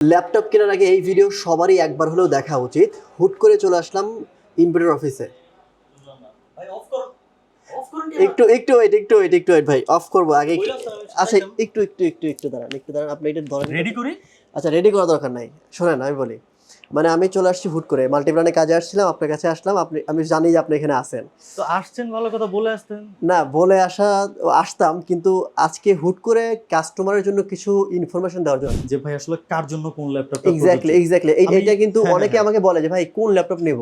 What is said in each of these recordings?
Laptop কেনার আগে এই ভিডিও সবারই একবার হলেও দেখা উচিত। হুট করে চলে আসলাম ইম্পিউটার অফিসে। একটু একটু ওয়েট একটু ওয়েট একটু ওয়েট ভাই অফ করব। আগে আচ্ছা একটু একটু একটু একটু দাঁড়ান একটু দাঁড়ান আপনি এটা ধরেন। রেডি করি? আচ্ছা রেডি করা দরকার নাই। শোনেন আমি বলি। মানে আমি চলে আসছি হুট করে। মাল্টিপ্লানে কাজে আসছিলাম আপনার কাছে আসলাম আপনি আমি জানি যে আপনি এখানে আছেন। তো আসছেন ভালো কথা বলে আসতেন। না বলে আসা আসতাম কিন্তু আজকে হুট করে কাস্টমারের জন্য কিছু ইনফরমেশন দেওয়ার জন্য। যে ভাই আসলে কার জন্য কোন ল্যাপটপ এক্স্যাক্টলি এক্স্যাক্টলি এটা কিন্তু হ্যাঁ, অনেকে হ্যাঁ। আমাকে বলে যে ভাই কোন ল্যাপটপ নেব?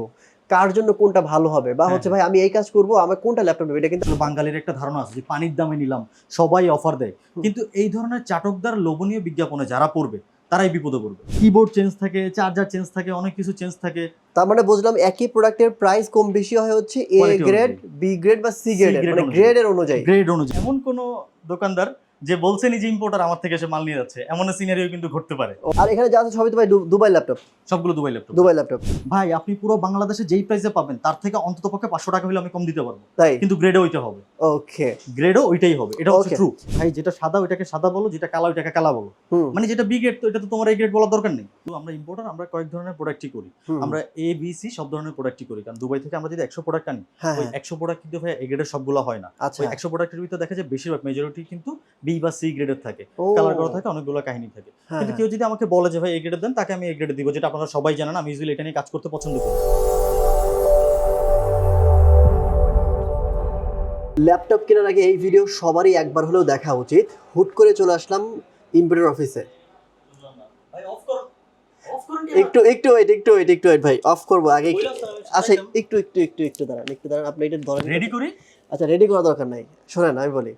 কার জন্য কোনটা ভালো হবে? বা হ্যাঁ, হচ্ছে ভাই আমি এই কাজ করব আমার কোনটা ল্যাপটপ নেব? এটা কিন্তু বাঙালির একটা ধারণা আছে যে পানির দামে নিলাম সবাই অফার দেয়। কিন্তু এই ধরনের চাটকদার লোভনীয় বিজ্ঞাপনে যারা পড়বে তারাই বিপদে পড়বে। কিবোর্ড চেঞ্জ থাকে চার্জার চেঞ্জ থাকে অনেক কিছু চেঞ্জ থাকে। তার মানে বুঝলাম একই প্রোডাক্টের প্রাইস কম বেশি হয় হচ্ছে এ গ্রেড বি গ্রেড বা সি গ্রেড মানে। গ্রেডের অনুযায়ী। গ্রেড অনুযায়ী। এমন কোনো দোকানদার যে বলছেনই যে ইম্পোর্টার আমার থেকে এসে মাল নিয়ে যাচ্ছে। এমন সিনারিও কিন্তু ঘটতে পারে। আর এখানে যা আছে সবই তো ভাই দুবাই ল্যাপটপ সবগুলো দুবাই ল্যাপটপ দুবাই ল্যাপটপ ভাই আপনি পুরো বাংলাদেশে যেই প্রাইসে পাবেন তার থেকে অন্তত পক্ষে পাঁচশো টাকা হলে আমি কম দিতে পারব। তাই? কিন্তু গ্রেডও ওইটা হবে। ওকে। গ্রেডও ওইটাই হবে। এটা হচ্ছে ট্রু ভাই যেটা সাদা ওইটাকে সাদা বলো যেটা কালা ওইটাকে কালা বলো। মানে যেটা বি গ্রেড তো এটা তো তোমার এই গ্রেড বলার দরকার নেই। তো আমরা ইম্পোর্টার আমরা কয়েক ধরনের প্রোডাক্টই করি। আমরা এ বি সি সব ধরনের প্রোডাক্টই করি। কারণ দুবাই থেকে আমরা যদি একশো প্রোডাক্ট আনি হ্যাঁ ওই হ্যাঁ। একশো প্রোডাক্ট কিন্তু ভাই এ গ্রেডের সবগুলো হয় না। আচ্ছা। একশো প্রোডাক্টের ভিতরে দেখা যায় বেশিরভাগ মেজরিটি কিন্তু বি বা সি গ্রেডের থাকে। কালার করা থাকে অনেকগুলো কাহিনী থাকে। হ্যাঁ, কিন্তু হ্যাঁ। কেউ যদি আমাকে বলে যে ভাই এই গ্রেডের দেন তাকে আমি এই গ্রেডে দিব যেটা আপনারা সবাই জানেন। আমি ইউজুয়ালি এটা নিয়ে কাজ করতে পছন্দ করি। ল্যাপটপ কেনার আগে এই ভিডিও সবারই একবার হলেও দেখা উচিত। হুট করে চলে আসলাম ইম্পিরিয়র অফিসে একটু একটু ওয়েট একটু ওয়েট একটু ওয়েট ভাই। অফ করব। আগে আচ্ছা একটু একটু একটু একটু দাঁড়ান একটু দাঁড়ান। আপনি এটা ধরেন। রেডি করি? আচ্ছা রেডি করা দরকার নাই। শোনেন আমি বলি।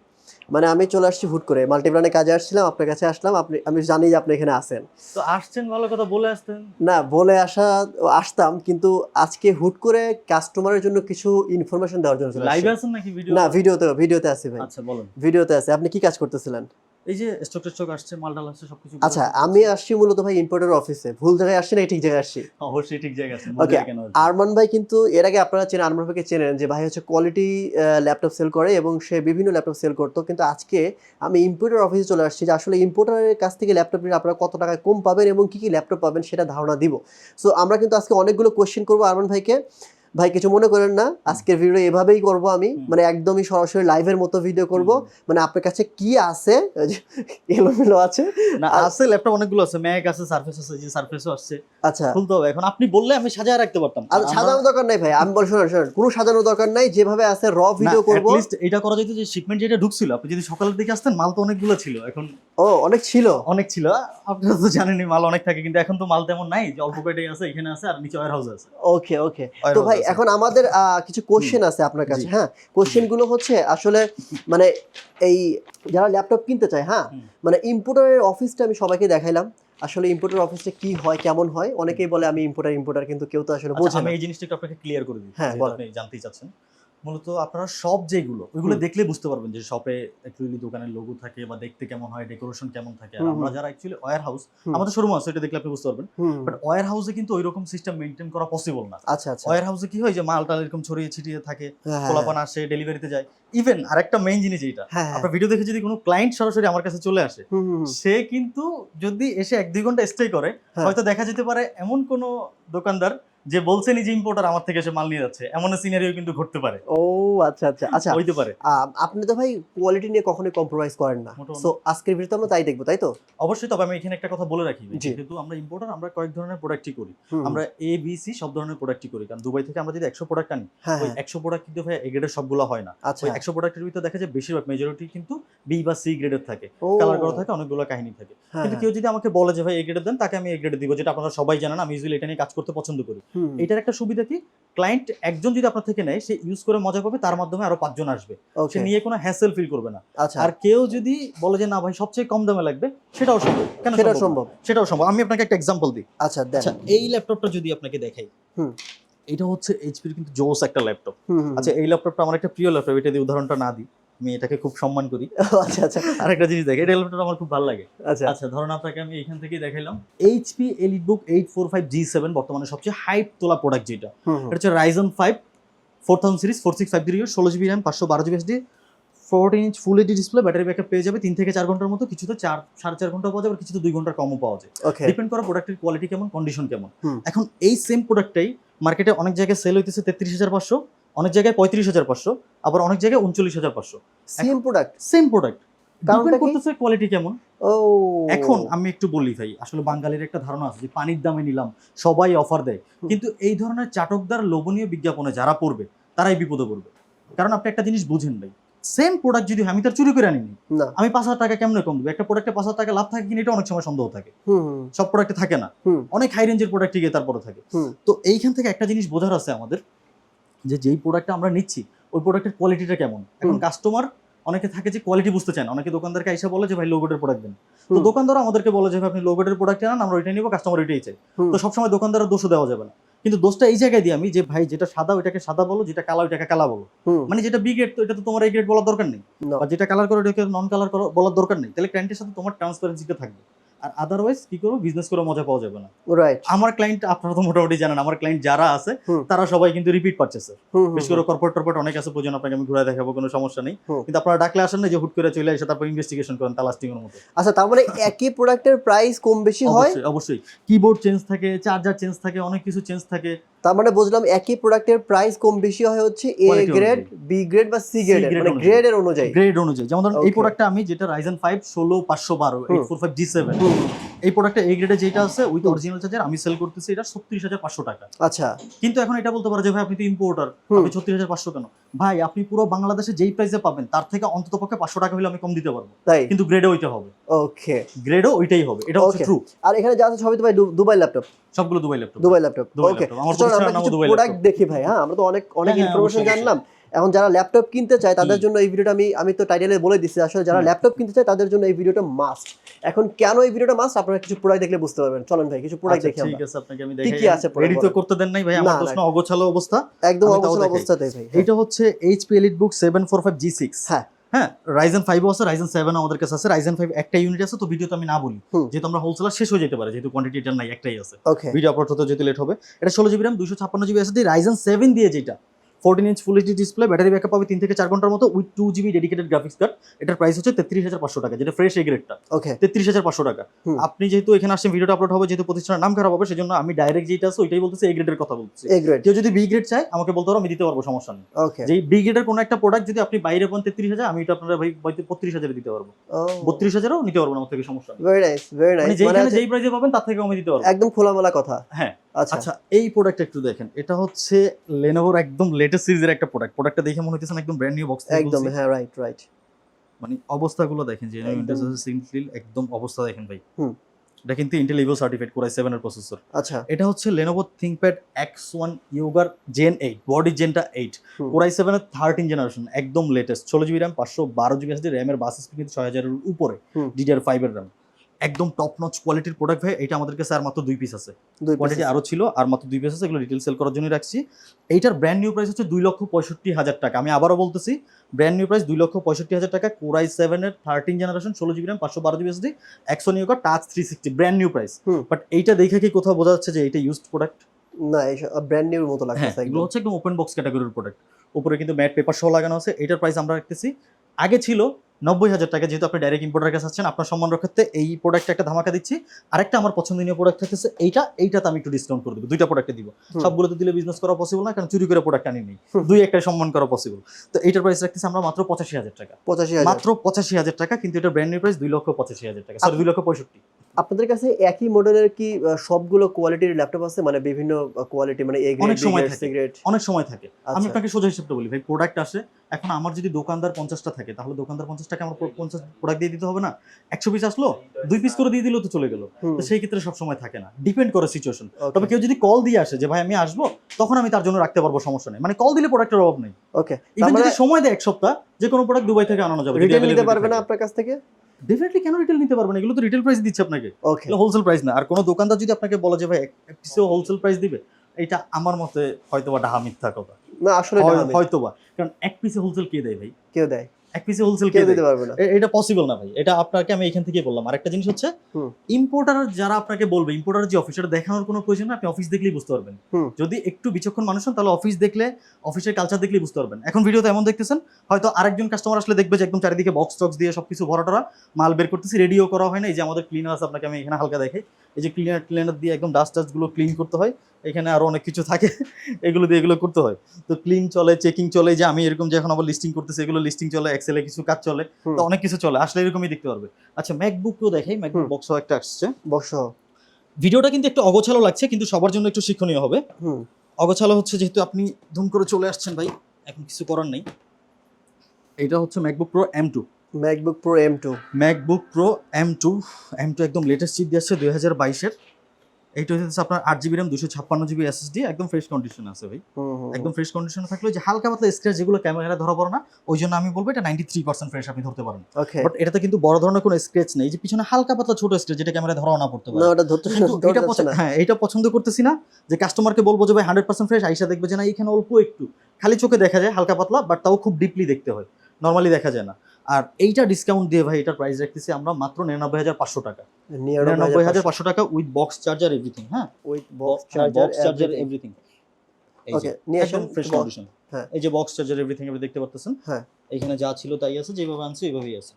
মানে আমি চলে আসছি হুট করে। মাল্টিপ্লানে কাজে আসছিলাম আপনার কাছে আসলাম আপনি আমি জানি যে আপনি এখানে আছেন। তো আসছেন ভালো কথা বলে আসতেন। না বলে আসা আসতাম কিন্তু আজকে হুট করে কাস্টমারের জন্য কিছু ইনফরমেশন দেওয়ার জন্য লাইভে। আছেন নাকি ভিডিও না ভিডিওতে ভিডিওতে আছি ভাই। আচ্ছা বলেন। ভিডিওতে আছে। আপনি কি কাজ করতেছিলেন? এই যে স্টক স্টক আসছে মালটাল আসছে সবকিছু আচ্ছা আমি আসছি মূলত ভাই ইম্পোর্টার অফিসে ভুল জায়গায় আসছি না ঠিক জায়গায় আসছি? অবশ্যই ঠিক জায়গা আছে Okay, আরমান ভাই কিন্তু এর আগে আপনারা চেনেন আরমান ভাইকে চেনেন যে ভাই হচ্ছে কোয়ালিটি ল্যাপটপ সেল করে এবং সে বিভিন্ন ল্যাপটপ সেল করতো। কিন্তু আজকে আমি ইম্পোর্টার অফিসে চলে আসছি যে আসলে ইম্পোর্টারের কাছ থেকে ল্যাপটপ নিলে আপনারা কত টাকায় কম পাবেন এবং কি কি ল্যাপটপ পাবেন সেটা ধারণা দিব। সো আমরা কিন্তু আজকে অনেকগুলো কোশ্চেন করব আরমান ভাইকে। ভাই কিছু মনে করেন না? আজকের ভিডিও এভাবেই করব আমি। মানে একদমই সরাসরি লাইভের মতো ভিডিও করব। মানে আপনার কাছে কি আছে? এলোমেলো আছে। না আছে ল্যাপটপ অনেকগুলো আছে। ম্যাক আছে সারফেস আছে যে সারফেসও আসছে। আচ্ছা। খুলতে হবে। এখন আপনি বললে আমি সাজায় রাখতে পারতাম। আর সাজানোর দরকার নাই ভাই। আমি বল শোনেন শোনেন কোনো সাজানোর দরকার নাই। যেভাবে আছে র ভিডিও করব। লিস্ট এটা করা যেত যে শিপমেন্ট যেটা ঢুকছিল আপনি যদি সকালের দিকে আসতেন মাল তো অনেকগুলো ছিল। এখন ও অনেক ছিল? অনেক ছিল। আপনারা তো জানেনই মাল অনেক থাকে। কিন্তু এখন তো মাল তেমন নাই। যে অল্প কয়টাই আছে এখানে আছে আর নিচে ওয়্যার হাউস আছে। ওকে ওকে তো ভাই আছে। এখন আমাদের কিছু কোশ্চেন আছে আপনার কাছে হ্যাঁ? কোশ্চেনগুলো হচ্ছে আসলে মানে এই যারা ল্যাপটপ কিনতে চায় হ্যাঁ। মানে ইম্পোর্টারের অফিসটা আমি সবাইকে দেখাইলাম। আসলে ইম্পোর্টার অফিসটা কি হয় কেমন হয়? অনেকেই বলে আমি ইম্পোর্টার ইম্পোর্টার কিন্তু কেউ তো আসলে বোঝে বোঝে আমি এই জিনিসটা একটু আপনাকে ক্লিয়ার করে দিই হ্যাঁ। আপনি জানতেই চাচ্ছেন। মূলত আপনারা সব যেগুলো ওইগুলো দেখলে বুঝতে পারবেন যে শপে অ্যাকচুয়ালি দোকানের লোগো থাকে বা দেখতে কেমন হয় ডেকোরেশন কেমন থাকে। আর আমরা যারা অ্যাকচুয়ালি ওয়্যার হাউস আমাদের শোরুম আছে এটা দেখলে আপনি বুঝতে পারবেন। বাট ওয়্যার হাউসে কিন্তু ওইরকম সিস্টেম মেনটেন করা পসিবল না। আচ্ছা আচ্ছা। ওয়্যার হাউসে কি হয় যে মালটা এরকম ছড়িয়ে ছিটিয়ে থাকে হ্যাঁ, হ্যাঁ, আসে ডেলিভারিতে যায়। ইভেন আরেকটা মেইন জিনিস এইটা হ্যাঁ আপনার ভিডিও দেখে যদি কোনো ক্লায়েন্ট সরাসরি আমার কাছে চলে আসে। সে কিন্তু যদি এসে এক দুই ঘণ্টা স্টে করে হ্যাঁ। হয়তো দেখা যেতে পারে এমন কোনো দোকানদার যে বলছেনই যে ইম্পোর্টার আমার থেকে মাল নিয়ে যাচ্ছে। এমন সিনারিও কিন্তু ঘটতে পারে। ও আচ্ছা আচ্ছা আচ্ছা। হইতে পারে। আপনি তো ভাই কোয়ালিটি নিয়ে কখনোই কম্প্রোমাইজ করেন না। সো আজকের ভিডিওতে আমরা তাই দেখব তাই তো? অবশ্যই তবে আমি এখানে একটা কথা বলে রাখি যেহেতু আমরা ইম্পোর্টার আমরা কয়েক ধরনের প্রোডাক্টই করি। আমরা এ বি সি সব ধরনের প্রোডাক্টই করি। কারণ দুবাই থেকে আমরা যদি একশো প্রোডাক্ট আনি হ্যাঁ ওই হ্যাঁ। একশো প্রোডাক্ট কিন্তু ভাই এ গ্রেডের সবগুলো হয় না। আচ্ছা। ওই একশো প্রোডাক্টের ভিতরে দেখা যায় বেশিরভাগ মেজরিটি কিন্তু বি বা সি গ্রেডের থাকে। কালার করা থাকে অনেকগুলো কাহিনী থাকে। হ্যাঁ, কিন্তু কেউ যদি আমাকে বলে যে ভাই এই গ্রেডের দেন তাকে আমি এই গ্রেডে দিব যেটা আপনারা সবাই জানেন। আমি ইউজুয়ালি এটা নিয়ে কাজ করতে পছন্দ করি। এটার একটা সুবিধা কি? ক্লায়েন্ট একজন যদি আপনার থেকে নেয় সে ইউজ করে মজা পাবে তার মাধ্যমে আরও পাঁচজন আসবে। সে নিয়ে কোনো হ্যাসেল ফিল করবে না। আচ্ছা। আর কেউ যদি বলে যে না ভাই সবচেয়ে কম দামে লাগবে সেটাও সম্ভব। কেন সেটা সম্ভব সেটাও সম্ভব। আমি আপনাকে একটা এক্সাম্পল দিই। আচ্ছা আচ্ছা এই ল্যাপটপটা যদি আপনাকে দেখাই। হুম। এটা হচ্ছে এইচপির কিন্তু জোস একটা ল্যাপটপ আচ্ছা এই ল্যাপটপটা আমার একটা প্রিয় ল্যাপটপ এটা দিয়ে উদাহরণটা না দিই। আমি এটাকে খুব সম্মান করি। আচ্ছা আচ্ছা। আরেকটা জিনিস দেখে এটা ল্যাপটপটা আমার খুব ভালো লাগে। আচ্ছা। আচ্ছা ধরুন আপনাকে আমি এখান থেকেই দেখাইলাম। HP elite book eight four five G seven বর্তমানে সবচেয়ে হাইপ তোলা প্রোডাক্ট যেটা। এটা হচ্ছে Ryzen five four thousand series four six five zero ষোলো জিবি র্যাম পাঁচশো বারো GB SD fourteen inch full HD display battery backup পেয়ে যাবে তিন থেকে চার ঘণ্টার মতো কিছু তো চার সাড়ে চার ঘণ্টা পাওয়া যাবে কিছু কিছুতে দুই ঘণ্টার কমও পাওয়া যায়। ওকে ডিপেন্ড করে প্রোডাক্টের কোয়ালিটি কেমন কন্ডিশন কেমন। এখন এই সেম প্রোডাক্টটাই মার্কেটে অনেক জায়গায় সেল হইতেছে তেত্রিশ হাজার পাঁচশো। অনেক জায়গায় পঁয়ত্রিশ হাজার পাঁচশো আবার অনেক জায়গায় উনচল্লিশ হাজার পাঁচশো। Same product same product depend করতেছে কোয়ালিটি কেমন। ও এখন আমি একটু বলি ভাই আসলে বাঙালির একটা ধারণা আছে যে পানির দামে নিলাম সবাই অফার দেয়। কিন্তু এই ধরনের চাটকদার লোভনীয় বিজ্ঞাপনে যারা পড়বে তারাই বিপদে পড়বে। কারণ আপনি একটা জিনিস বুঝেন ভাই সেম প্রোডাক্ট যদি হয়, আমি তার চুরি করে আনিনি না। আমি পাঁচ হাজার টাকা কেমন কম দেবো একটা প্রোডাক্টে পাঁচ হাজার টাকা লাভ থাকে কিনা এটা অনেক সময় সন্দেহ থাকে। সব প্রোডাক্টে থাকে না। অনেক হাই রেঞ্জের প্রোডাক্ট গিয়ে তারপরে থাকে। তো এইখান থেকে একটা জিনিস বোঝার আছে আমাদের যে যেই প্রোডাক্টটা আমরা নিচ্ছি ওই প্রোডাক্টের কোয়ালিটিটা কেমন? এখন কাস্টমার অনেকে থাকে যে কোয়ালিটি বুঝতে চায় না। অনেকে দোকানদারকে এসে বলে যে ভাই লোগোটের প্রোডাক্ট দেন। তো দোকানদার আমাদেরকে বলে যে আপনি লোগোটের প্রোডাক্ট আনান আমরা ওইটাই নিবো কাস্টমার ওইটাই চাই। তো সবসময় দোকানদারের দোষও দেওয়া যাবে না। কিন্তু দোষটা এই জায়গায় দিই আমি যে ভাই যেটা সাদা ওইটাকে সাদা বলো যেটা কালা ওইটাকে কালা বলো। মানে যেটা বি গ্রেড তো এটা তো তোমার এই গ্রেড বলার দরকার নেই। বা যেটা কালার করে ওটাকে নন কালার বলার দরকার নেই। তাহলে ক্লায়েন্টের সাথে তোমার ট্রান্সপারেন্সিটা থাকবে। আর আদারওয়াইজ কি করব? বিজনেস করে মজা পাওয়া যাবে না। রাইট আমার ক্লায়েন্ট আপনারা তো মোটামুটি জানেন আমার ক্লায়েন্ট যারা আছে তারা সবাই কিন্তু রিপিট পারচেসে হুম, বিশেষ করে কর্পোরেট টর্পোরেট অনেক আছে প্রয়োজন আপনাকে আমি ঘুরে দেখাবো কোনো সমস্যা নেই। কিন্তু আপনারা ডাকলে আসেন না যে হুট করে চলে এসে তারপর ইনভেস্টিগেশন করেন তালাস্টিং এর মতো। আচ্ছা তার মানে একই প্রোডাক্টের প্রাইস কম বেশি হয়? অবশ্যই কিবোর্ড চেঞ্জ থাকে চার্জার চেঞ্জ থাকে অনেক কিছু চেঞ্জ থাকে। তার মানে বুঝলাম একই প্রোডাক্টের প্রাইস কম বেশি হয় হচ্ছে এ গ্রেড বি গ্রেড বা সি গ্রেড মানে। গ্রেডের অনুযায়ী গ্রেড অনুযায়ী যেমন ধরুন এই. প্রোডাক্টটা আমি যেটা রাইজেন ফাইভ ষোলো পাঁচশো বারো। Eight four five G seven এই প্রোডাক্টটা এই গ্রেডে যেটা আছে উইথ অরিজিনাল চার্জার আমি সেল করতেছি এটা ছত্রিশ হাজার পাঁচশো টাকা আচ্ছা কিন্তু এখন এটা বলতে পারো যে ভাই আপনি তো ইম্পোর্টার। আপনি ছত্রিশ হাজার পাঁচশো কেন ভাই আপনি পুরো বাংলাদেশে যেই প্রাইসে পাবেন তার থেকে অন্তত পক্ষে পাঁচশো টাকা হলে আমি কম দিতে পারব। তাই? কিন্তু গ্রেডে ওইটা হবে। ওকে গ্রেডও ওইটাই হবে। এটা হচ্ছে ট্রু আর এখানে যা আছে সবই তো ভাই দুবাই ল্যাপটপ সবগুলো Dubai laptop Dubai laptop okay আমার প্রোডাক্ট দেখি ভাই হ্যাঁ? আমরা তো অনেক অনেক হ্যাঁ, হ্যাঁ, ইনফরমেশন জানলাম। এখন যারা ল্যাপটপ কিনতে চায় তাদের জন্য এই ভিডিওটা আমি আমি তো টাইটেলে বলে দিচ্ছি আসলে যারা ল্যাপটপ কিনতে চায় তাদের জন্য এই ভিডিওটা মাস্ট এখন কেন এই ভিডিওটা মাস্ট আপনারা কিছু প্রোডাক্ট দেখলে বুঝতে পারবেন। চলেন ভাই কিছু প্রোডাক্ট আচ্ছা, দেখি ঠিক আছে আপনাকে আমি দেখাই। কি আছে product রেডি তো করতে দেন নাই ভাই আমার প্রশ্ন অগোছালো অবস্থা। একদম দেখাই। অবস্থাতেই ভাই হচ্ছে HP book seven four five G six হ্যাঁ। হ্যাঁ রাইজেন ফাইভ আছে রাইজেন সেভেন আমাদের কাছে আছে। রাইজেন ফাইভ একটা ইউনিট আছে তো ভিডিও তো আমি না বলি। যেহেতু আমরা হোলসেলার শেষ হয়ে যেতে পারে যেহেতু কোয়ান্টিটি নাই একটাই আছে। ভিডিও আপলোড হতে যেতে লেট হবে। এটা ষোলো জিবি র্যাম দুশো ছাপ্পান্ন জিবি এসএসডি রাইজেন সেভেন দিয়ে যেটা fourteen inch full HD display battery backup পাবে তিন থেকে চার ঘণ্টার মতো with two GB dedicated graphics card এটার প্রাইস হচ্ছে তেত্রিশ হাজার পাঁচশো টাকা যেটা ফ্রেশ এই গ্রেডটা ওকে তেত্রিশ হাজার পাঁচশো টাকা। আপনি যেহেতু এখানে আসছেন ভিডিওটা আপলোড হবে যেহেতু প্রতিষ্ঠানের নাম খারাপ হবে সেজন্য আমি ডাইরেক্ট যেটা আছে ওইটাই বলতেছি এই গ্রেডের কথা বলছি এ গ্রেড কেউ যদি বি গ্রেড চায় আমাকে বলতে পারো আমি দিতে পারব সমস্যা নেই। ওকে যে বি গ্রেডের কোনো একটা প্রোডাক্ট যদি আপনি বাইরে পান তেত্রিশ হাজার আমি এটা আপনারা ভাই বত্রিশ হাজারে দিতে পারব। বত্রিশ হাজারও নিতে পারব না আমার থেকে সমস্যা নেই। ভেরি নাইস ভেরি নাইস যেই প্রাইসে পাবেন তার থেকে আমি দিতে পারব। একদম খোলামেলা কথা। হ্যাঁ। আচ্ছা। আচ্ছা এই প্রোডাক্ট একটু দেখেন। এটা হচ্ছে লেনোভোর একদম লেটেস্ট সিরিজের একটা প্রোডাক্ট প্রোডাক্টটা দেখে মনে হচ্ছে একদম ব্র্যান্ড নিউ বক্স একদম হ্যাঁ রাইট রাইট মানে অবস্থাগুলো দেখেন যে সিম্পলি একদম অবস্থা দেখেন ভাই। হুম। এটা কিন্তু Intel Evo certified core i seven এর প্রসেসর আচ্ছা। এটা হচ্ছে Lenovo ThinkPad X one Yoga gen eight body জেনটা eight. Core i সেভেনের থার্টিন জেনারেশন একদম লেটেস্ট ষোলো জিবি র্যাম পাঁচশো বারো জিবি এসডি র্যামের বাস স্পিড কিন্তু ছয় হাজারের উপরে। ডিডিআর ফাইভের র্যাম একদম টপ নচ কোয়ালিটির প্রোডাক্ট ভাই এটা আমাদের কাছে আর মাত্র দুই পিস আছে। দুই pieces। আরও ছিল আর মাত্র দুই পিস আছে এগুলো রিটেল সেল করার জন্য রাখছি। এইটার ব্র্যান্ড নিউ প্রাইস হচ্ছে দুই লক্ষ পঁয়ষট্টি হাজার টাকা। আমি আবারও বলতেছি ব্র্যান্ড নিউ প্রাইস দুই লক্ষ পঁয়ষট্টি হাজার টাকা কোরাই সেভেনের থার্টিন জেনারেশন ষোলো জিবি র্যাম পাঁচশো বারো জিবি এসডি একশো new touch three sixty brand new price but এইটা দেখে কি কোথাও বোঝা যাচ্ছে যে এটা ইউজড প্রোডাক্ট না ব্র্যান্ড নিউ মতো হ্যাঁ এগুলো হচ্ছে একদম ওপেন বক্স ক্যাটাগরির প্রোডাক্ট উপরে কিন্তু ম্যাট পেপার সহ লাগানো আছে এটার প্রাইস আমরা রাখতেছি। আগে ছিল নব্বই হাজার টাকা। যেহেতু আপনি ডাইরেক্ট ইম্পোর্টার কাছে আসছেন আপনার সম্মান রক্ষার্থে এই প্রোডাক্টে একটা ধামাকা দিচ্ছি। আরেকটা আমার পছন্দনীয় প্রোডাক্ট থাকতেছে এইটা। এইটাতে আমি একটু ডিসকাউন্ট করে দেবো। দুইটা প্রোডাক্টে দিব। সবগুলোতে দিলে বিজনেস করা পসিবল না কারণ চুরি করে প্রোডাক্ট আনি নেই। দুই একটাই সম্মান করা পসিবল তো এইটার প্রাইস রাখতেছি আমরা মাত্র পঁচাশি হাজার টাকা। পঁচাশি মাত্র পঁচাশি হাজার টাকা কিন্তু এটা ব্র্যান্ড নিউ প্রাইস দুই লক্ষ পঁচাশি হাজার টাকা। সরি দুই লক্ষ পঁয়ষট্টি। আপনাদের কাছে একই মডেলের কি সবগুলো কোয়ালিটির ল্যাপটপ আছে? মানে বিভিন্ন কোয়ালিটি মানে এ অনেক সময় থাকে। অনেক সময় থাকে। আমি আচ্ছা। আপনাকে সোজা হিসেবটা বলি। ভাই প্রোডাক্ট আসে এখন আমার যদি দোকানদার পঞ্চাশটা থাকে তাহলে দোকানদার পঞ্চাশ টাকা আমার পঞ্চাশ প্রোডাক্ট দিয়ে দিতে হবে না? একশো পিস আসলো দুই পিস করে দিয়ে দিলেও তো চলে গেল। তো সেই ক্ষেত্রে সব সময় থাকে না। ডিপেন্ড করে সিচুয়েশন তবে কেউ যদি কল দিয়ে আসে যে ভাই আমি আসব তখন আমি তার জন্য রাখতে পারব সমস্যা নেই। মানে কল দিলে প্রোডাক্টের অভাব নেই। ওকে ইভেন মানে যদি সময় দেয় এক সপ্তাহ যে কোনো প্রোডাক্ট দুবাই থেকে আনানো যাবে রিটেল নিতে পারবে না আপনার কাছ থেকে? ডেফিনেটলি কেন রিটেল নিতে পারবেন না? এগুলো তো রিটেল প্রাইস দিচ্ছে আপনাকে। ওকে হোলসেল প্রাইস না। আর কোনো দোকানদার যদি আপনাকে বলা যে ভাই এক পিসেও হোলসেল প্রাইস দিবে? এটা আমার মতে হয়তো বা ডাহা মিথ্যা কথা। না আসলে হয়তোবা হয়তো বা কারণ এক পিসে হোলসেল কে দেয় ভাই? কেউ দেয়? এক পিসে হোলসেল কেউ দিতে পারবে না। এটা পসিবল না ভাই। এটা আপনাকে আমি এখান থেকে বললাম। জিনিস হচ্ছে ইম্পোর্টার যারা আপনাকে বলবে ইম্পোর্টার যে অফিস দেখানোর কোনো প্রয়োজন নেই আপনি অফিস দেখলেই বুঝতে পারবেন। যদি একটু বিচক্ষণ মানুষ হন তাহলে অফিস দেখলে অফিসের কালচার দেখলেই বুঝতে পারবেন। এখন ভিডিওতে এমন দেখতেছেন হয়তো আরেকজন কাস্টমার আসলে দেখবে যে একদম চারিদিকে বক্স টক্স দিয়ে সবকিছু ভরাটরা মাল বের করতেছি রেডিও করা হয় না এই যে আমাদের ক্লিনার আছে আপনাকে আমি এখানে হালকা দেখাই। এই যে ক্লিনার ক্লিনার দিয়ে একদম ডাস্ট টাস্টগুলো ক্লিন করতে হয়। এখানে আরও অনেক কিছু থাকে এগুলো দিয়ে এগুলো করতে হয়। তো ক্লিন চলে চেকিং চলে যে আমি এরকম যে এখন আবার লিস্টিং করতেছি এগুলো লিস্টিং চলে এক্সেলে কিছু কাজ চলে তো অনেক কিছু চলে আসলে এরকমই দেখতে পারবে। আচ্ছা ম্যাকবুকও দেখাই ম্যাকবুক হুম। বক্সও একটা আসছে। বক্স ভিডিওটা কিন্তু একটু অগোছালো লাগছে কিন্তু সবার জন্য একটু শিক্ষণীয় হবে। অগোছালো হচ্ছে যেহেতু আপনি ধুম করে চলে আসছেন ভাই এখন কিছু করার নেই। এটা হচ্ছে MacBook Pro M two MacBook Pro M two MacBook Pro M two M two একদম লেটেস্ট চিপ দিয়ে আসছে দুই হাজার বাইশের। এইটা হচ্ছে আপনার আট জিবি র্যাম দুশো ছাপ্পান্ন জিবি এসএসডি একদম ফ্রেশ কন্ডিশন আছে ভাই। একদম ফ্রেশ কন্ডিশনে থাকলে যে হালকা পাতলা স্ক্র্যাচ যেগুলো ক্যামেরা ধরা পড়ে না ওই জন্য আমি বলব এটা নাইনটি থ্রি পার্সেন্ট ফ্রেশ আপনি ধরতে পারেন। বাট এটাতে কিন্তু বড় ধরনের কোনো স্ক্র্যাচ নেই যে পিছনে হালকা পাতলা ছোট স্ক্র্যাচ যেটা ক্যামেরা ধরাও না পড়তে পারে। ধরতে এটা পছন্দ হ্যাঁ এটা পছন্দ করতেছি না যে কাস্টমারকে বলব যে ভাই হান্ড্রেড পার্সেন্ট ফ্রেশ আইসা দেখবে যে না এখানে অল্প একটু। খালি চোখে দেখা যায় হালকা পাতলা বাট তাও খুব ডিপলি দেখতে হয়। নর্মালি দেখা যায় না। আর এইটা ডিসকাউন্ট দিয়ে ভাই এটার প্রাইস রাখতেছি আমরা মাত্র নিরানব্বই হাজার পাঁচশো টাকা। নিরানব্বই হাজার পাঁচশো টাকা উইথ বক্স চার্জার এভরিথিং হ্যাঁ? With box charger everything okay নিয়ে আসেন ফ্রেশ কন্ডিশন হ্যাঁ। এই যে বক্স চার্জার এভরিথিং আপনি দেখতে পারতেছেন। হ্যাঁ। এখানে যা ছিল তাই আছে যেভাবে আনছি ওইভাবেই আছে।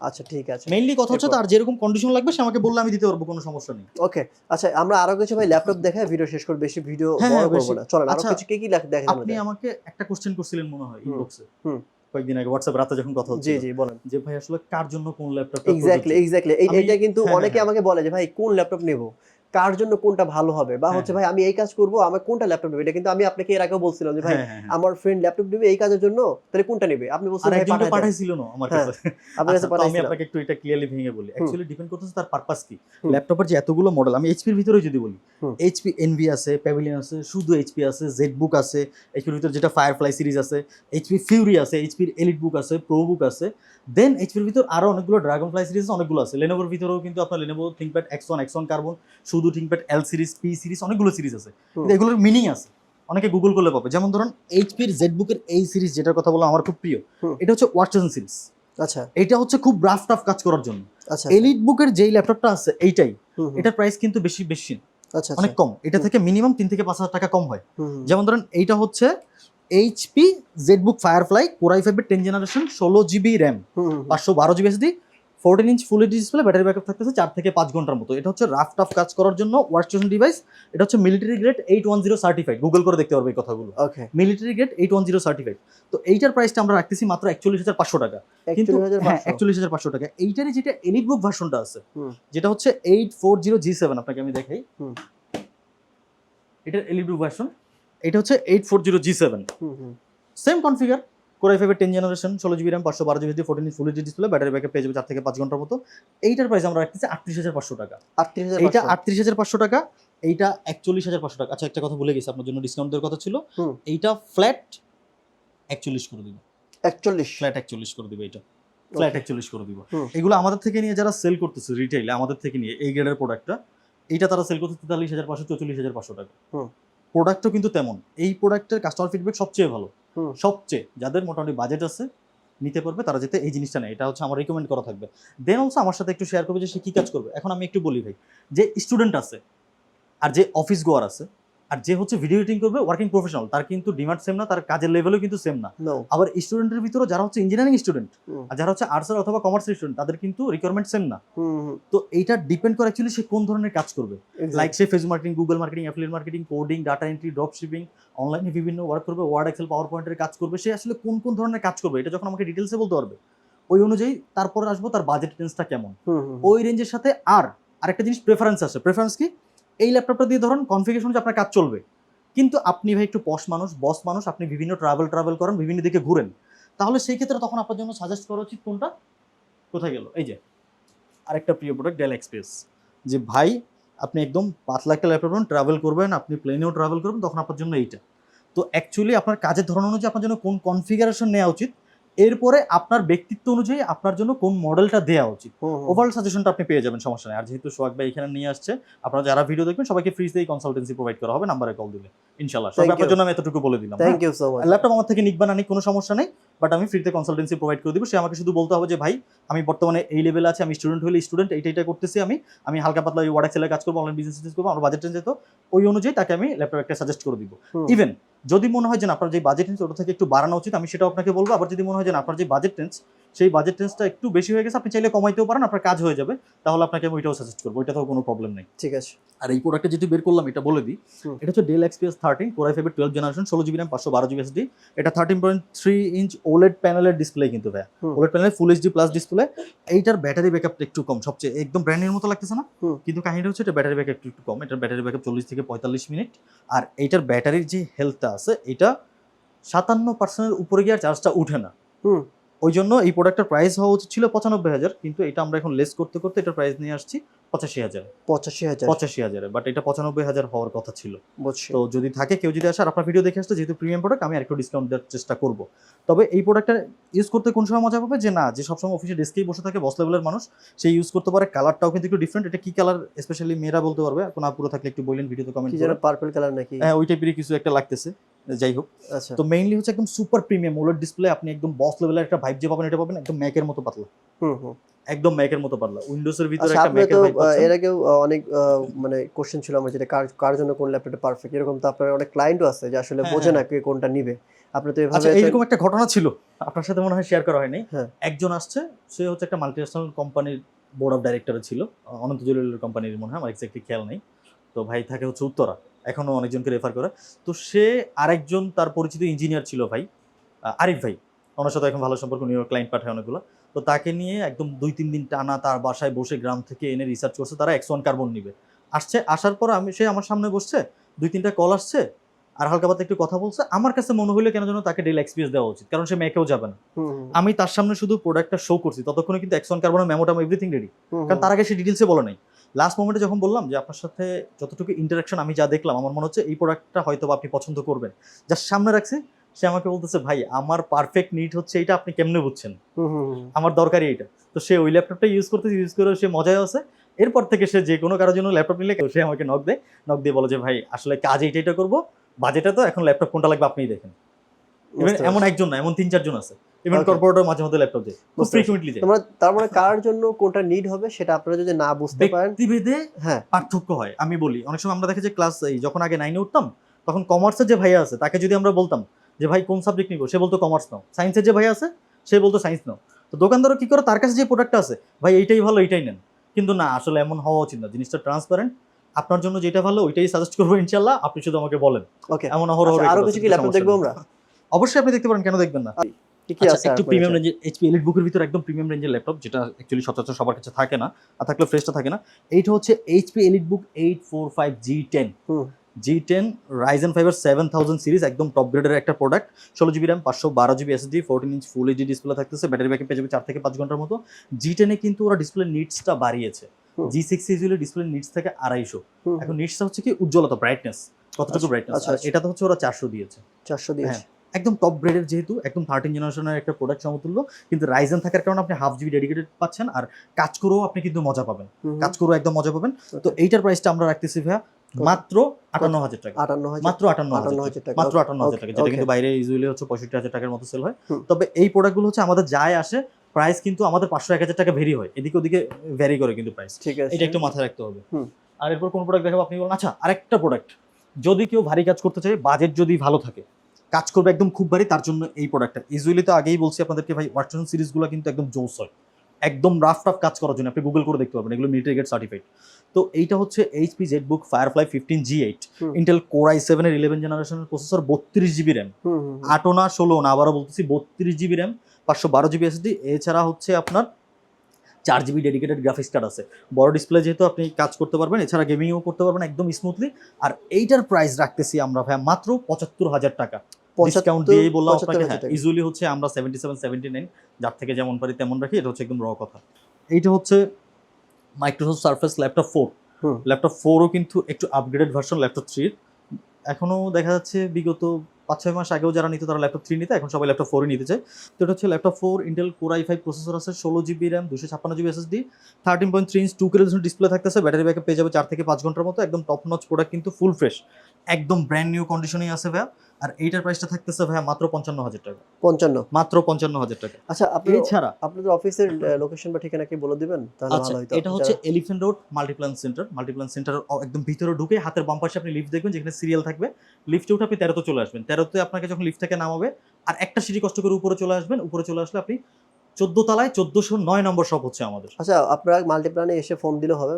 আচ্ছা ঠিক আছে। মেইনলি কথা হচ্ছে? তার যেরকম কন্ডিশন লাগবে সে আমাকে বললে আমি দিতে পারব কোনো সমস্যা নেই। ওকে আচ্ছা আমরা আরও কিছু ভাই ল্যাপটপ দেখায় ভিডিও শেষ করে বেশি ভিডিও হ্যাঁ, বড় হ্যাঁ, করব। না। চলেন আরও আচ্ছা, কিছু কি কি দেখেন আপনি আমাকে একটা কোশ্চেন করছিলেন মনে হয় ইনবক্সে হুম। কয়েকদিন আগে হোয়াটসঅ্যাপ রাতে যখন কথা হচ্ছে জি জি বলেন। যে ভাই আসলে কার জন্য কোন ল্যাপটপ এক্স্যাক্টলি এক্স্যাক্টলি এইটা কিন্তু হ্যাঁ, অনেকে হ্যাঁ। আমাকে বলে যে ভাই কোন ল্যাপটপ নেব? কার জন্য কোনটা ভালো হবে? বা হ্যাঁ, হচ্ছে ভাই আমি এই কাজ করব আমার কোনটা ল্যাপটপ নেব? এটা কিন্তু আমি আপনাকে এর আগেও বলছিলাম যে ভাই হ্যাঁ হ্যাঁ আমার ফ্রেন্ড ল্যাপটপ নেবে এই কাজের জন্য তাহলে কোনটা নেবে? আপনি বলছেন ভাই পাঠাই পাঠাইছিল না আমার হ্যাঁ, কাছে। আপনার কাছে আচ্ছা, আমি আপনাকে একটু এটা ক্লিয়ারলি ভেঙে বলি। অ্যাকচুয়ালি ডিপেন্ড করতেছে তার পারপাস কি? ল্যাপটপের যে এতগুলো মডেল আমি এইচপির ভিতরে যদি বলি এইচপি এনভি আছে প্যাভিলিয়ন আছে শুধু এইচপি আছে জেডবুক আছে এইচপির ভিতরে যেটা ফায়ারফ্লাই সিরিজ আছে এইচপি ফিউরি আছে এইচপির এলিট বুক আছে প্রো বুক আছে দেন এইচপির ভিতর আরও অনেকগুলো ড্রাগন ফ্লাই সিরিজ অনেকগুলো আছে। লেনোভোর ভিতরেও কিন্তু আপনার Lenovo one X one carbon শুধু ThinkPad L series P series অনেকগুলো সিরিজ আছে। কিন্তু এগুলোর মিনিং আছে। অনেকে গুগল করলে পাবে। যেমন ধরুন এইচপির জেডবুকের এই সিরিজ যেটার কথা বললাম আমার খুব প্রিয় এটা হচ্ছে ওয়াটসন সিরিজ আচ্ছা। এটা হচ্ছে খুব রাফ টাফ কাজ করার জন্য। আচ্ছা। এলিট বুকের যেই ল্যাপটপটা আছে এইটাই। এটার প্রাইস কিন্তু বেশি বেশি। না, আচ্ছা। অনেক কম। এটা থেকে মিনিমাম তিন থেকে পাঁচ হাজার টাকা কম হয়। যেমন ধরেন এইটা হচ্ছে HP ZBook Firefly core i ফাইভের টেন জেনারেশন ষোলো জিবি র্যাম পাঁচশো বারো GB SD fourteen inch full display battery backup থাকতেছে চার থেকে পাঁচ ঘণ্টার মতো। এটা হচ্ছে রাফ টাফ কাজ করার জন্য ওয়ার্কস্টেশন ডিভাইস এটা হচ্ছে military grade eight one zero certified Google করে দেখতে পারবে এই কথাগুলো। Okay military grade eight one zero certified তো এইটার প্রাইসটা আমরা রাখতেছি মাত্র একচল্লিশ হাজার পাঁচশো টাকা। কিন্তু হ্যাঁ একচল্লিশ হাজার পাঁচশো টাকা। এইটারই যেটা এলিট বুক ভার্সনটা আছে যেটা হচ্ছে eight four zero G seven আপনাকে আমি দেখাই। এটার এলিট বুক ভার্সন এটা হচ্ছে eight four zero G seven same configure core i ফাইভের টেন জেনারেশন ষোলো জিবি র্যাম পাঁচশো বারো GB fourteen full HD display battery backup পেয়ে যাবে চার থেকে পাঁচ ঘণ্টার মতো। এইটার প্রাইস আমরা রাখতেছি আটত্রিশ হাজার পাঁচশো টাকা। 38500 এইটা আটত্রিশ হাজার পাঁচশো টাকা এইটা একচল্লিশ হাজার পাঁচশো টাকা। আচ্ছা একটা কথা ভুলে গেছি আপনার জন্য ডিসকাউন্ট দেওয়ার কথা ছিল। এইটা ফ্ল্যাট একচল্লিশ করে দিব। 41 ফ্ল্যাট একচল্লিশ করে দিবে এটা ফ্ল্যাট একচল্লিশ করে দিব। এগুলো আমাদের থেকে নিয়ে যারা সেল করতেছে রিটেইলে আমাদের থেকে নিয়ে এই গ্রেডের প্রোডাক্টটা এইটা তারা সেল করতে তেতাল্লিশ হাজার পাঁচশো চল্লিশ হাজার পাঁচশো টাকা। প্রোডাক্টও কিন্তু তেমন। এই প্রোডাক্টের কাস্টমার ফিডব্যাক সবচেয়ে ভালো। সবচেয়ে যাদের মোটামুটি বাজেট আছে নিতে পারবে তারা যাতে এই জিনিসটা নেয়। এটা হচ্ছে আমার রিকমেন্ড করা থাকবে। দেন অলসো আমার সাথে একটু শেয়ার করবে যে সে কী কাজ করবে। এখন আমি একটু বলি ভাই যে স্টুডেন্ট আছে আর যে অফিস গোয়ার আছে আর যে হচ্ছে ভিডিও এডিটিং করবে ওয়ার্কিং প্রফেশনাল তার কিন্তু ডিমান্ড সেম না তার কাজের লেভেলও কিন্তু সেম না। আবার স্টুডেন্টের ভিতরে যারা হচ্ছে ইঞ্জিনিয়ারিং স্টুডেন্ট আর যারা হচ্ছে আর্টসের অথবা কমার্সের স্টুডেন্ট তাদের কিন্তু রিকোয়ারমেন্ট সেম না। তো এইটা ডিপেন্ড করে অ্যাকচুয়ালি সে কোন ধরনের কাজ করবে। লাইক সে Facebook marketing Google marketing affiliate marketing coding data entry drop shipping অনলাইনে বিভিন্ন ওয়ার্ক করবে ওয়ার্ড এক্সেল পাওয়ার পয়েন্টের কাজ করবে সে আসলে কোন কোন ধরনের কাজ করবে এটা যখন আমাকে ডিটেলসে বলতে পারবে ওই অনুযায়ী তারপরে আসব তার বাজেট রেঞ্জটা কেমন। ওই রেঞ্জের সাথে আর আরেকটা জিনিস প্রেফারেন্স আছে। প্রেফারেন্স কি? এই ল্যাপটপটা দিয়ে ধরুন কনফিগেশন যে আপনার কাজ চলবে। কিন্তু আপনি ভাই একটু পশ মানুষ বস মানুষ, আপনি বিভিন্ন ট্রাভেল ট্রাভেল করেন, বিভিন্ন দিকে ঘুরেন। তাহলে সেই ক্ষেত্রে তখন আপনার জন্য সাজেস্ট করা উচিত কোনটা? কোথায় গেল? এই যে, আরেকটা প্রিয় প্রোডাক্ট ডেল এক্সপ্রেস যে ভাই, আপনি একদম পাতলা একটা ল্যাপটপ ট্রাভেল করবেন, আপনি প্লেনেও ট্রাভেল করবেন, তখন আপনার জন্য এইটা। তো অ্যাকচুয়ালি আপনার কাজের ধরন অনুযায়ী আপনার জন্য কোন কনফিগারেশন নেওয়া উচিত? এরপরে আপনার ব্যক্তিত্ব অনুযায়ী আপনার জন্য কোন মডেলটা দেওয়া উচিত। ওভারঅল সাজেশনটা আপনি পেয়ে যাবেন সমস্যা নেই। আর যেহেতু সোহাগ ভাই এখানে নিয়ে আসছে আপনারা যারা ভিডিও দেখবেন সবাইকে ফ্রিতেই কনসালটেন্সি প্রোভাইড করা হবে নাম্বারে কল দিলে। ইনশাল্লাহ সব আপনার জন্য আমি এতটুকু বলে দিলাম। Thank you so much laptop আমার থেকে নিকবা না কোনো সমস্যা নেই। বাট আমি ফ্রিতে কনসালটেন্সি প্রোভাইড করে দিব। সে আমাকে শুধু বলতে হবে যে ভাই আমি বর্তমানে এই লেভেলে আছে আমি স্টুডেন্ট হলে স্টুডেন্ট এইটা এটা করতেছি আমি। আমি হালকা পাতলা ওই ওয়ার্ড এক্সেলের কাজ করব অনলাইন বিজনেস করব আমার বাজেট যেত ওই অনুযায়ী তাকে আমি ল্যাপটপ একটা সাজেস্ট করে দিব। ইভেন যদি মনে হয় যে আপনার যে বাজেট টেন্স ওটা থেকে একটু বাড়ানো উচিত আমি সেটা আপনাকে বলব। আবার যদি মনে হয় যে আপনার যে বাজেট টেন্স সেই বাজেট টেন্সটা একটু বেশি হয়ে গেছে আপনি চাইলে কমাইতেও পারেন আপনার কাজ হয়ে যাবে তাহলে আপনাকে আমি ওইটাও সাজেস্ট করব ওইটাতেও কোনো প্রবলেম নেই। ঠিক আছে। আর এই প্রোডাক্টটা যেটি বের করলাম এটা বলে দিই এটা হচ্ছে Dell XPS thirteen core i ফাইভের টুয়েলভ জেনারেশন ষোলো জিবি র্যাম পাঁচশো বারো জিবি এসডি এটা thirteen point three inch OLED প্যানেলের ডিসপ্লে কিন্তু ভাই। ওলেড প্যানেলের ফুল এইচডি প্লাস ডিসপ্লে এইটার ব্যাটারি ব্যাকআপটা একটু কম সবচেয়ে একদম ব্র্যান্ডের মতো লাগতেছে না কিন্তু কাহিনীটা হচ্ছে এটা ব্যাটারি ব্যাকআপ একটু কম এটার ব্যাটারি ব্যাকআপ চল্লিশ থেকে পঁয়তাল্লিশ মিনিট আর এইটার ব্যাটারির যে হেলথটা আছে এটা সাতান্ন পার্সেন্টের উপরে গিয়ে আর চার্জটা উঠে না। ওই জন্য এই প্রোডাক্টের প্রাইস হওয়া উচিত ছিল পঁচানব্বই হাজার, কিন্তু এটা আমরা এখন লেস করতে করতে এটার প্রাইস নিয়ে আসছি। পঁচাশি হাজার। পঁচাশি হাজার। পঁচাশি হাজারে বাট এটা পঁচানব্বই হাজার হওয়ার কথা ছিল। তো যদি থাকে কেউ যদি আসে আর আপনার ভিডিও দেখে আসতে যেহেতু প্রিমিয়াম প্রোডাক্ট আমি আরেকটু ডিসকাউন্ট দেওয়ার চেষ্টা করব। তবে এই প্রোডাক্টটা ইউজ করতে কোন সময় মজা পাবে? যে না যে সবসময় অফিসে ডেস্কেই বসে থাকে বস লেভেলের মানুষ সেই ইউজ করতে পারে। কালারটাও কিন্তু একটু ডিফারেন্ট এটা কি কালার স্পেশালি মেয়েরা বলতে পারবে। কোনো পুরো থাকলে একটু বললেন ভিডিওতে কমেন্ট যেন পার্পল কালার নাকি? হ্যাঁ ওই টাইপেরই কিছু একটা লাগতেছে। যাই হোক। আচ্ছা। তো মেইনলি হচ্ছে একদম সুপার প্রিমিয়াম ওলেড ডিসপ্লে আপনি একদম বস লেভেলের একটা ভাইব যে পাবেন এটা পাবেন একদম ম্যাকের মতো পাতলা। হুম হুম। একদম ম্যাকের মতো পাতলা। উইন্ডোজের ভিতরে আচ্ছা একটা ম্যাকের তো ভাইব এর আগেও অনেক মানে কোশ্চেন ছিল আমার যেটা কার কার জন্য কোন ল্যাপটপটা পারফেক্ট এরকম তো আপনার অনেক ক্লায়েন্টও আছে যে আসলে হ্যাঁ, বোঝে না হ্যাঁ। কে কোনটা নিবে। আপনি তো আচ্ছা এভাবে এইরকম একটা ঘটনা ছিল। আপনার সাথে মনে হয় শেয়ার করা হয়নি। হ্যাঁ। একজন আসছে সে হচ্ছে একটা মাল্টিনেশনাল কোম্পানির বোর্ড অফ ডাইরেক্টরে ছিল। অনন্ত জলিলের কোম্পানির মনে হয় আমার এক্সাক্টলি খেয়াল নেই। তো ভাই থাকে হচ্ছে উত্তরা। এখনও অনেকজনকে রেফার করে। তো সে আরেকজন তার পরিচিত ইঞ্জিনিয়ার ছিল ভাই আরিফ ভাই। ওনার সাথে এখন ভালো সম্পর্ক নিয়ে ক্লায়েন্ট পাঠায় অনেকগুলো। তো তাকে নিয়ে একদম দুই তিন দিন টানা তার বাসায় বসে গ্রাম থেকে এনে রিসার্চ করছে তারা এক্স ওয়ান কার্বন নিবে। আসছে আসার পর আমি সে আমার সামনে বসছে দুই তিনটা কল আসছে আর হালকা পাতলা একটু কথা বলছে। আমার কাছে মনে হলো কেন যেন তাকে ডেল এক্সপিরিয়েন্স দেওয়া উচিত কারণ সে মেকেও যাবে না। আমি তার সামনে শুধু প্রোডাক্টটা শো করছি ততক্ষণে কিন্তু এক্সন কার্বনের মেমোটাম এভরিথিং রেডি কারণ তার আগে সে ডিটেলসে বলে নাই। লাস্ট মোমেন্টে যখন বললাম যে আপনার সাথে যতটুকু ইন্টারাকশন আমি যা দেখলাম আমার মনে হচ্ছে এই প্রোডাক্টটা হয়তো আপনি পছন্দ করবেন। যার সামনে রাখছে সে আমাকে বলতেছে ভাই আমার পারফেক্ট নিড হচ্ছে এটা আপনি কেমনে বুঝছেন। আমার দরকারই এটা তো সে ওই ল্যাপটপটা ইউজ করতে ইউজ করে সে মজায় আছে। এরপর থেকে সে যে কোনো কারোর জন্য ল্যাপটপ নিলে সে আমাকে নক দেয়। নক দিয়ে বলে যে ভাই আসলে কাজ এইটা এটা করব। বাজেটে তো এখন ল্যাপটপ কোনটা লাগবে আপনিই দেখেন। ইভেন এমন একজন না এমন তিন চারজন আছে। ইভেন কর্পোরেটর মাঝে মধ্যে ল্যাপটপ দেয়। খুব ফ্রিকুয়েন্টলি দেয়। তোমরা তার মানে কার জন্য কোনটা নিড হবে সেটা আপনারা যদি না বুঝতে পারেন ব্যক্তিভেদে হ্যাঁ। পার্থক্য হয় আমি বলি। অনেক সময় আমরা দেখি যে ক্লাস এই যখন আগে নাইনে উঠতাম তখন কমার্সের যে ভাইয়া আছে তাকে যদি আমরা বলতাম যে ভাই কোন সাবজেক্ট নিবো? সে বলতো কমার্স নাও। সায়েন্সের যে ভাই আছে সে বলতো সায়েন্স নাও। তো দোকানদারও কি করে? তার কাছে যে প্রোডাক্টটা আছে ভাই এইটাই ভালো এইটাই নেন। কিন্তু না আসলে এমন হওয়া উচিত না। জিনিসটা ট্রান্সপারেন্ট আপনার জন্য যেটা ভালো ওইটাই সাজেস্ট করব ইনশাল্লাহ আপনি শুধু আমাকে বলেন। ওকে এমন অহরহ আচ্ছা, আরও কিছু কি ল্যাপটপ দেখব আমরা? অবশ্যই আপনি দেখতে পারেন কেন দেখবেন না? আচ্ছা, আছে একটু আপনার প্রিমিয়াম কাছে? রেঞ্জের এইচপি এলিট বুকের ভিতরে একদম প্রিমিয়াম রেঞ্জের ল্যাপটপ যেটা অ্যাকচুয়ালি সচরাচর সবার কাছে থাকে না আর থাকলে ফ্রেশটা থাকে না। এইটা হচ্ছে HP EliteBook eight four five G ten hmm. G ten Ryzen Fiverr seven thousand series একদম টপ গ্রেডের একটা প্রোডাক্ট ষোলো জিবি র্যাম পাঁচশো বারো GB SSD fourteen inch full HD display থাকতেছে ব্যাটারি ব্যাকআপ পেয়ে যাবে চার থেকে পাঁচ ঘণ্টার মতো। জি টেনে কিন্তু ওরা ডিসপ্লে নিডসটা বাড়িয়েছে। G six usually display needs থেকে আড়াইশো। এখন নিডসটা হচ্ছে কি উজ্জ্বলতা ব্রাইটনেস কতটুকু ব্রাইটনেস। এটা তো হচ্ছে ওরা চারশো দিয়েছে। চারশো দিয়েছে। হ্যাঁ। একদম টপ গ্রেডের যেহেতু একদম থার্টিন জেনারেশনের একটা প্রোডাক্ট সমতুল্য কিন্তু রাইজেন থাকার কারণে আপনি হাফ জিবি ডেডিকেটেড পাচ্ছেন আর কাজ করেও আপনি কিন্তু মজা পাবেন। কাজ করেও একদম মজা পাবেন। তো এইটার প্রাইসটা আমরা রাখতেছি ভাইয়া মাত্র আটান্ন হাজার টাকা। আটান্ন মাত্র আটান্ন। হাজার টাকা। মাত্র আটান্ন হাজার টাকা যেটা কিন্তু বাইরে ইউজুয়ালি হচ্ছে পঁয়ষট্টি হাজার টাকার মতো সেল হয়। তবে এই প্রোডাক্টগুলো হচ্ছে আমাদের যায় আসে প্রাইস কিন্তু আমাদের পাঁচশো এক হাজার টাকা ভেরি হয়। এদিকে ওদিকে ভ্যারি করে কিন্তু প্রাইস ঠিক আছে। এটা একটু মাথায় রাখতে হবে। আর এরপর কোন প্রোডাক্ট দেখাবো? আপনি বলুন। আচ্ছা আরেকটা প্রোডাক্ট যদি কেউ ভারী কাজ করতে চায় বাজেট যদি ভালো থাকে কাজ করবে একদম খুব ভারী তার জন্য এই প্রোডাক্টটা ইউজুয়ালি তো আগেই বলছি আপনাদেরকে ভাই ওয়াটসন সিরিজগুলো কিন্তু একদম জোস হয়। একদম রাফ টাফ কাজ করার জন্য। আপনি গুগল করে দেখতে পারবেন এগুলো মিলিটারি গেট সার্টিফাইড তো এইটা হচ্ছে HP ZBook Firefly fifteen G eight. Intel core i সেভেনের ইলেভেন জেনারেশনের প্রসেসর বত্রিশ জিবি র্যাম। আটো না ষোলো না আবারও বলতেছি বত্রিশ জিবি র্যাম পাঁচশো বারো জিবি এসডি এছাড়া হচ্ছে আপনার চার জিবি ডেডিকেটেড গ্রাফিক্স কার্ড আছে। বড় ডিসপ্লে যেহেতু আপনি কাজ করতে পারবেন এছাড়া গেমিংও করতে পারবেন একদম স্মুথলি আর এইটার প্রাইস রাখতেছি আমরা ভাই মাত্র পঁচাত্তর হাজার টাকা। ডিসকাউন্ট দিয়েই বললাম আপনাকে হাজার টাকা। হচ্ছে আমরা সেভেন্টি সেভেন সেভেন্টি নাইন যার থেকে যেমন পারি তেমন রাখি এটা হচ্ছে একদম র কথা এইটা হচ্ছে Microsoft Surface laptop four hmm. Laptop ফোরও কিন্তু একটু আপগ্রেডেড ভার্সন ল্যাপটপ থ্রির এখনও দেখা যাচ্ছে বিগত পাঁচ ছয় মাস আগেও যারা নিত তারা ল্যাপটপ থ্রি নিতে এখন সবাই ল্যাপটপ ফোরই নিতে চায়। তো এটা হচ্ছে laptop four Intel core I five processor আছে ষোলো জিবি র্যাম দুশো ছাপ্পান্ন GB SSD thirteen point three inch two K display থাকতেছে ব্যাটারি ব্যাকআপ পেয়ে যাবে চার থেকে পাঁচ ঘণ্টার মতো একদম টপ নচ প্রোডাক্ট কিন্তু ফুল ফ্রেশ একদম ব্র্যান্ড নিউ কন্ডিশনেই আছে ভাইয়া। আর এইটার প্রাইসটা থাকতেছে ভাইয়া মাত্র পঞ্চান্ন হাজার টাকা। পঞ্চান্ন? মাত্র পঞ্চান্ন হাজার টাকা। আচ্ছা আপনি এছাড়া আপনাদের অফিসের লোকেশন বা ঠিকানা কি বলে দিবেন? তাহলে আচ্ছা ভালো হতো এটা হচ্ছে Elephant Road Multiplan Center Multiplan Center একদম ভিতরে ঢুকে হাতের বাম পাশে আপনি লিফট দেখবেন যেখানে সিরিয়াল থাকবে। লিফটে উঠে আপনি তেরোতে চলে আসবেন তেরোতে আপনাকে যখন লিফট থেকে নামাবে আর একটা সিঁড়ি কষ্ট করে উপরে চলে আসবেন উপরে চলে আসলে আপনি চোদ্দ তলায় চোদ্দশো নয় নম্বর শপ হচ্ছে আমাদের আচ্ছা আপনারা মাল্টিপ্লানে এসে ফোন দিলে হবে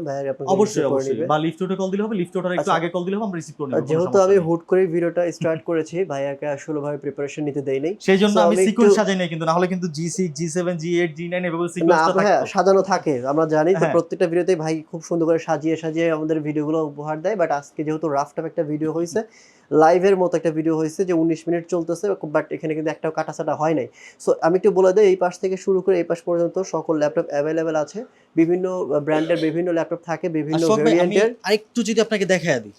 অবশ্যই অবশ্যই বা লিফট উঠে কল দিলে হবে লিফট ওঠার একটু আচ্ছা। আগে কল দিলে হবে আমরা রিসিভ করে নেব যেহেতু আমি। হুট করে ভিডিওটা স্টার্ট করেছি ভাইয়াকে আসলে ভাবে প্রিপারেশন নিতে দেই নাই সেই জন্য আমি সিকোয়েন্স সাজাই নাই কিন্তু না হলে কিন্তু G six G seven G eight G nine এভাবে না সিকোয়েন্সটা হ্যাঁ থাকতো সাজানো থাকে আমরা জানি তো হ্যাঁ। প্রত্যেকটা ভিডিওতেই ভাই খুব সুন্দর করে সাজিয়ে সাজিয়ে আমাদের ভিডিওগুলো উপহার দেয় বাট আজকে যেহেতু রাফ টাফ একটা ভিডিও হয়েছে লাইভের মতো একটা ভিডিও হয়েছে যে উনিশ মিনিট চলতেছে বাট এখানে কিন্তু একটাও কাটাছাটা হয় নাই। সো আমি একটু বলে দিই এই পাশ থেকে শুরু করে এই পাশ পর্যন্ত সকল ল্যাপটপ অ্যাভেলেবেল আছে। বিভিন্ন ব্র্যান্ডের বিভিন্ন ল্যাপটপ থাকে বিভিন্ন ভেরিয়েন্টের আরেকটু যদি আপনাকে দেখায় দিই।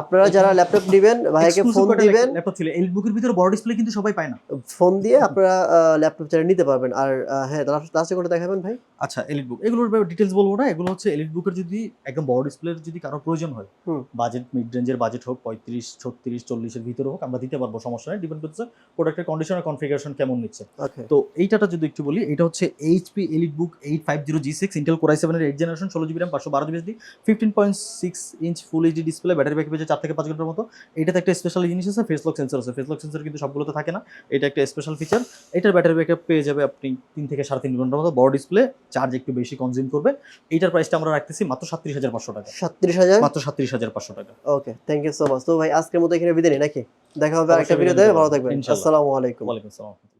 আপনারা যারা ল্যাপটপ নেবেন ভাইকে ফোন দিবেন। ল্যাপটপ ছিল? এই বুকের ভিতরে বড় ডিসপ্লে কিন্তু সবাই পায় না। ফোন দিয়ে আপনারা ল্যাপটপ চালিয়ে নিতে পারবেন। আর হ্যাঁ লাস্টে কোনটা দেখাবেন ভাই? আচ্ছা এলিট বুক এগুলোর ডিটেলস বলব না। এগুলো হচ্ছে এলিট বুকের যদি একদম বড় ডিসপ্লের যদি কারও প্রয়োজন হয় বাজেট মিড রেঞ্জের বাজেট হোক পঁয়ত্রিশ ছত্রিশ চল্লিশের ভিতরে হোক আমরা দিতে পারব সমস্যা নেই। ডিপেন্ড করছে প্রোডাক্টের কন্ডিশন আর কনফিগারেশন কেমন নিচ্ছে। তো এইটাটা যদি একটু বলি এটা হচ্ছে HP EliteBook eight five zero G six Intel core i সেভেনের এইট জেনারেশন ষোলো জিবি র্যাম পাঁচশো বারো GB fifteen point six inch full HD display battery back পেয়েছে চার থেকে পাঁচ ঘণ্টার মতো এটাতে একটা স্পেশাল জিনিস আছে ফেস লক সেন্সর আছে। ফেস লক সেন্সর কিন্তু সবগুলোতে থাকে না এটা একটা স্পেশাল ফিচার এটার ব্যাটারি ব্যাকআপ পেয়ে যাবে আপনি তিন থেকে সাড়ে তিন ঘণ্টার মতো। বড় ডিসপ্লে চার্জ একটু বেশি কনজিউম করবে। এইটার প্রাইসটা আমরা রাখতেছি মাত্র সাতত্রিশ হাজার পাঁচশো টাকা। সাতত্রিশ হাজার? মাত্র সাতত্রিশ হাজার পাঁচশো টাকা। Okay thank you so much তো ভাই আজকের মতো এখানে বিদায় নাকি? দেখা হবে আরেকটা ভিডিওতে ভালো থাকবেন। ইনশাআল্লাহ। আসসালামু আলাইকুম। ওয়ালাইকুম আসসালাম।